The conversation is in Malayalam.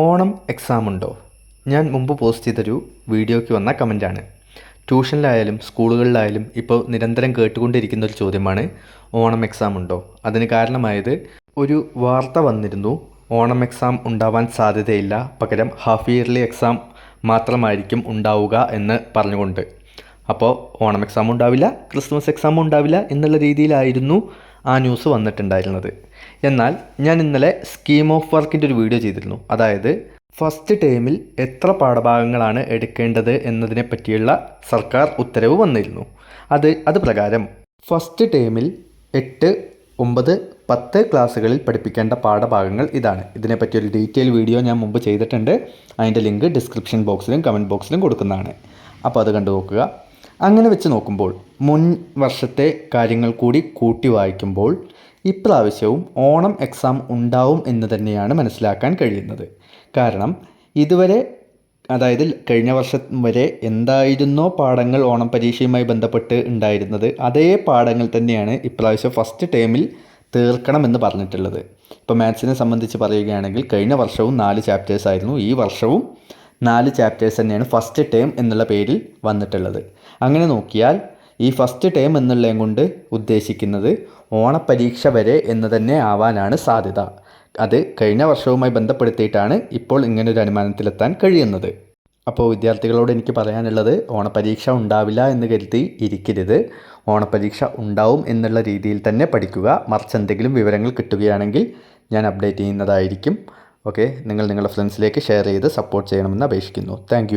ഓണം എക്സാം ഉണ്ടോ? ഞാൻ മുമ്പ് പോസ്റ്റ് ചെയ്തൊരു വീഡിയോയ്ക്ക് വന്ന കമന്റാണ് ട്യൂഷനിലായാലും സ്കൂളുകളിലായാലും ഇപ്പോൾ നിരന്തരം കേട്ടുകൊണ്ടിരിക്കുന്ന ഒരു ചോദ്യമാണ് ഓണം എക്സാം ഉണ്ടോ? അതിന് കാരണമായത് ഒരു വാർത്ത വന്നിരുന്നു ഓണം എക്സാം ഉണ്ടാവാൻ സാധ്യതയില്ല പകരം ഹാഫ് ഇയർലി എക്സാം മാത്രമായിരിക്കും ഉണ്ടാവുക എന്ന് പറഞ്ഞുകൊണ്ട്. അപ്പോൾ ഓണം എക്സാം ഉണ്ടാവില്ല ക്രിസ്മസ് എക്സാം ഉണ്ടാവില്ല എന്നുള്ള രീതിയിലായിരുന്നു ആ ന്യൂസ് വന്നിട്ടുണ്ടായിരുന്നത്. എന്നാൽ ഞാൻ ഇന്നലെ സ്കീം ഓഫ് വർക്കിന്റെ ഒരു വീഡിയോ ചെയ്തിരുന്നു. അതായത് ഫസ്റ്റ് ടേമിൽ എത്ര പാഠഭാഗങ്ങളാണ് എടുക്കേണ്ടത് എന്നതിനെ പറ്റിയുള്ള സർക്കാർ ഉത്തരവ് വന്നിരുന്നു. അത് അത് പ്രകാരം ഫസ്റ്റ് ടേമിൽ എട്ട് ഒമ്പത് പത്ത് ക്ലാസ്സുകളിൽ പഠിപ്പിക്കേണ്ട പാഠഭാഗങ്ങൾ ഇതാണ്. ഇതിനെപ്പറ്റി ഒരു ഡീറ്റെയിൽ വീഡിയോ ഞാൻ മുമ്പ് ചെയ്തിട്ടുണ്ട്. അതിന്റെ ലിങ്ക് ഡിസ്ക്രിപ്ഷൻ ബോക്സിലും കമന്റ് ബോക്സിലും കൊടുക്കുന്നതാണ്. അപ്പോൾ അത് കണ്ടു നോക്കുക. അങ്ങനെ വെച്ച് നോക്കുമ്പോൾ മുൻ വർഷത്തെ കാര്യങ്ങൾ കൂടി കൂട്ടി വായിക്കുമ്പോൾ ഇപ്രാവശ്യവും ഓണം എക്സാം ഉണ്ടാവും എന്ന് തന്നെയാണ് മനസ്സിലാക്കാൻ കഴിയുന്നത്. കാരണം ഇതുവരെ അതായത് കഴിഞ്ഞ വർഷം വരെ എന്തായിരുന്നോ പാഠങ്ങൾ ഓണം പരീക്ഷയുമായി ബന്ധപ്പെട്ട് ഉണ്ടായിരുന്നത് അതേ പാഠങ്ങൾ തന്നെയാണ് ഇപ്രാവശ്യം ഫസ്റ്റ് ടേമിൽ തീർക്കണമെന്ന് പറഞ്ഞിട്ടുള്ളത്. ഇപ്പോൾ മാത്സിനെ സംബന്ധിച്ച് പറയുകയാണെങ്കിൽ കഴിഞ്ഞ വർഷവും നാല് ചാപ്റ്റേഴ്സ് ആയിരുന്നു. ഈ വർഷവും നാല് ചാപ്റ്റേഴ്സ് തന്നെയാണ് ഫസ്റ്റ് ടേം എന്നുള്ള പേരിൽ വന്നിട്ടുള്ളത്. അങ്ങനെ നോക്കിയാൽ ഈ ഫസ്റ്റ് ടേം എന്നുള്ളതും കൊണ്ട് ഉദ്ദേശിക്കുന്നത് ഓണപ്പരീക്ഷ വരെ എന്ന് തന്നെ ആവാനാണ് സാധ്യത. അത് കഴിഞ്ഞ വർഷവുമായി ബന്ധപ്പെടുത്തിയിട്ടാണ് ഇപ്പോൾ ഇങ്ങനൊരു അനുമാനത്തിലെത്താൻ കഴിയുന്നത്. അപ്പോൾ വിദ്യാർത്ഥികളോട് എനിക്ക് പറയാനുള്ളത് ഓണപ്പരീക്ഷ ഉണ്ടാവില്ല എന്ന് കരുതി ഇരിക്കരുത്. ഓണപ്പരീക്ഷ ഉണ്ടാവും എന്നുള്ള രീതിയിൽ തന്നെ പഠിക്കുക. മറിച്ച് എന്തെങ്കിലും വിവരങ്ങൾ കിട്ടുകയാണെങ്കിൽ ഞാൻ അപ്ഡേറ്റ് ചെയ്യുന്നതായിരിക്കും. ഓക്കെ നിങ്ങൾ നിങ്ങളുടെ ഫ്രണ്ട്സിലേക്ക് ഷെയർ ചെയ്ത് സപ്പോർട്ട് ചെയ്യണമെന്ന് അപേക്ഷിക്കുന്നു. താങ്ക്